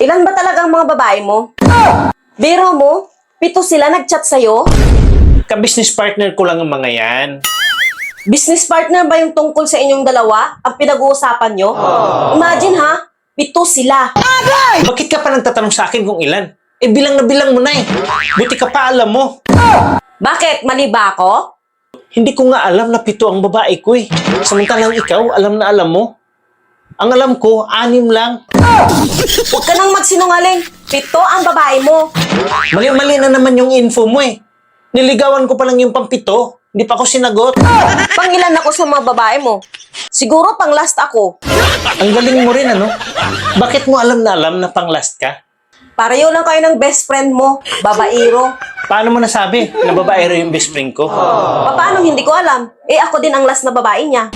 Ilan ba talaga ang mga babae mo? Biro mo, pito sila nag-chat sa'yo? Ka-business partner ko lang ang mga yan. Business partner ba yung tungkol sa inyong dalawa? Ang pinag-uusapan nyo? Imagine ha, pito sila. Bakit ka pa nagtatanong sa akin kung ilan? Eh bilang na bilang mo na eh. Buti ka pa alam mo. Bakit? Mali ba ako? Hindi ko nga alam na pito ang babae ko eh. Samantalang ikaw, alam na alam mo. Ang alam ko, anim lang. Huwag ka nang magsinungaling. Pito ang babae mo. Mali-mali na naman yung info mo eh. Niligawan ko pa lang yung pampito. Hindi pa ako sinagot. Pangilan ako sa mga babae mo. Siguro pang last ako. Ang galing mo rin ano? Bakit mo alam na alam na pang last ka? Pareho lang kayo ng best friend mo, babairo. Paano mo nasabi na babae rin yung best friend ko? Paano hindi ko alam? Eh ako din ang last na babae niya.